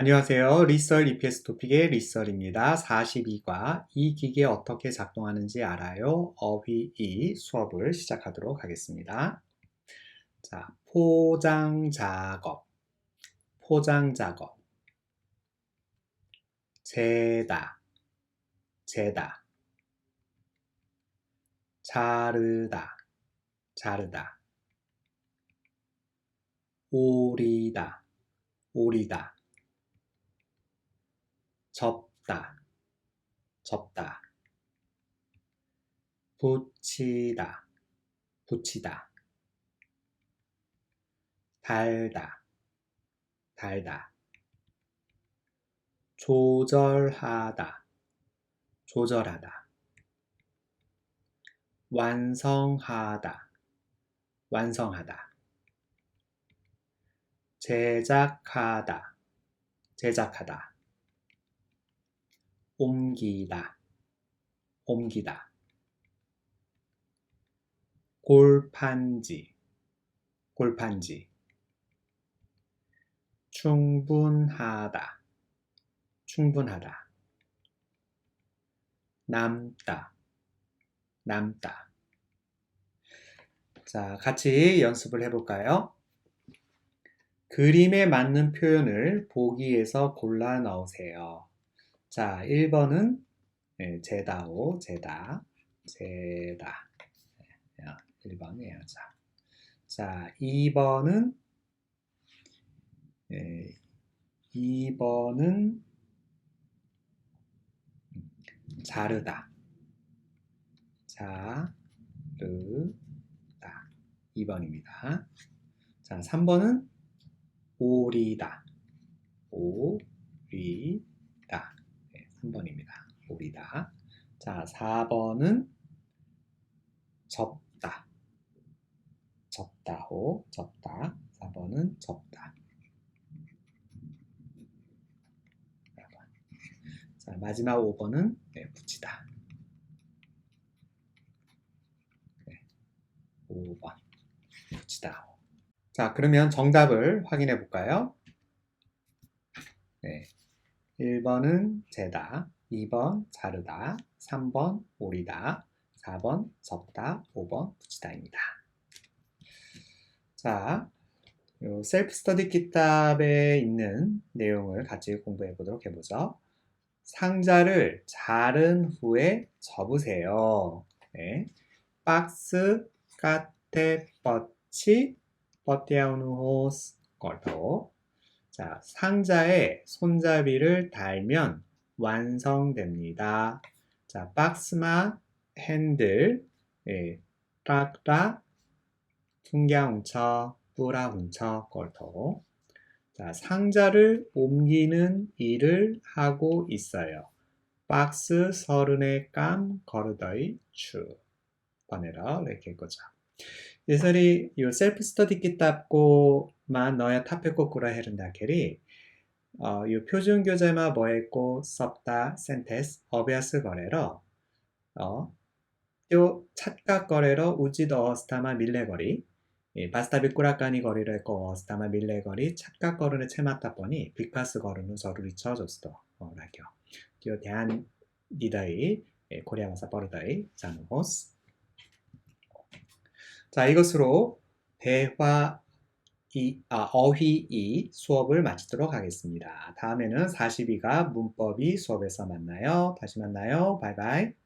안녕하세요. 리썰 EPS 토픽의 리썰입니다. 42과 이 기계 어떻게 작동하는지 알아요? 어휘 2 수업을 시작하도록 하겠습니다. 자, 포장 작업, 포장 작업, 재다, 재다, 자르다, 자르다, 오리다, 오리다. 접다, 접다. 붙이다, 붙이다. 달다, 달다. 조절하다, 조절하다. 완성하다, 완성하다. 제작하다, 제작하다. 옮기다, 옮기다. 골판지, 골판지. 충분하다, 충분하다. 남다, 남다. 자, 같이 연습을 해볼까요? 그림에 맞는 표현을 보기에서 골라 넣으세요. 자, 1번은 네, 제다오, 제다, 제다. 네, 1번이에요. 자, 자 2번은 네, 2번은 자르다. 자르다. 2번입니다. 자, 3번은 오리다. 오리다. 3번입니다. 오리다. 자, 4번은 접다. 접다호, 접다. 4번은 접다. 자, 마지막 5번은 네, 붙이다. 네, 5번. 붙이다. 자, 그러면 정답을 확인해 볼까요? 네. 1번은 재다, 2번 자르다, 3번 오리다, 4번 접다, 5번 붙이다입니다. 자, 셀프 스터디 키tab에 있는 내용을 같이 공부해 보도록 해보죠. 상자를 자른 후에 접으세요. 네. 박스 까테 뻗치 뻗대아우누 호스 걸터 자, 상자에 손잡이를 달면 완성됩니다. 자, 박스마 핸들, 예, 락락, 풍경 훔쳐, 뿌라 훔쳐, 걸터. 자, 상자를 옮기는 일을 하고 있어요. 박스 서른에 깜 거르더이 추. 번에러 이렇게 거죠. 예설이 요 셀프 스터디 키tab고만 너야 탑했고 꾸라 헤른다 캐리 어, 요 표준 교재마 뭐했고 섭다 센테스 어비아스 거래러 어, 요 찻각 거래러 우지더 어스타마 밀레거리 예, 바스타비 꾸라까니 거리를 했고 어스타마 밀레거리 찻각 거르는 체마타 뻔이 비카스 거르는 서루리 쳐줬어. 어, 라교 요 대한 리더이 예, 코리아마사 버르다이 자누호스 자, 이것으로 대화 이, 아, 어휘 2 수업을 마치도록 하겠습니다. 다음에는 42가 문법이 수업에서 만나요. 다시 만나요. 바이바이.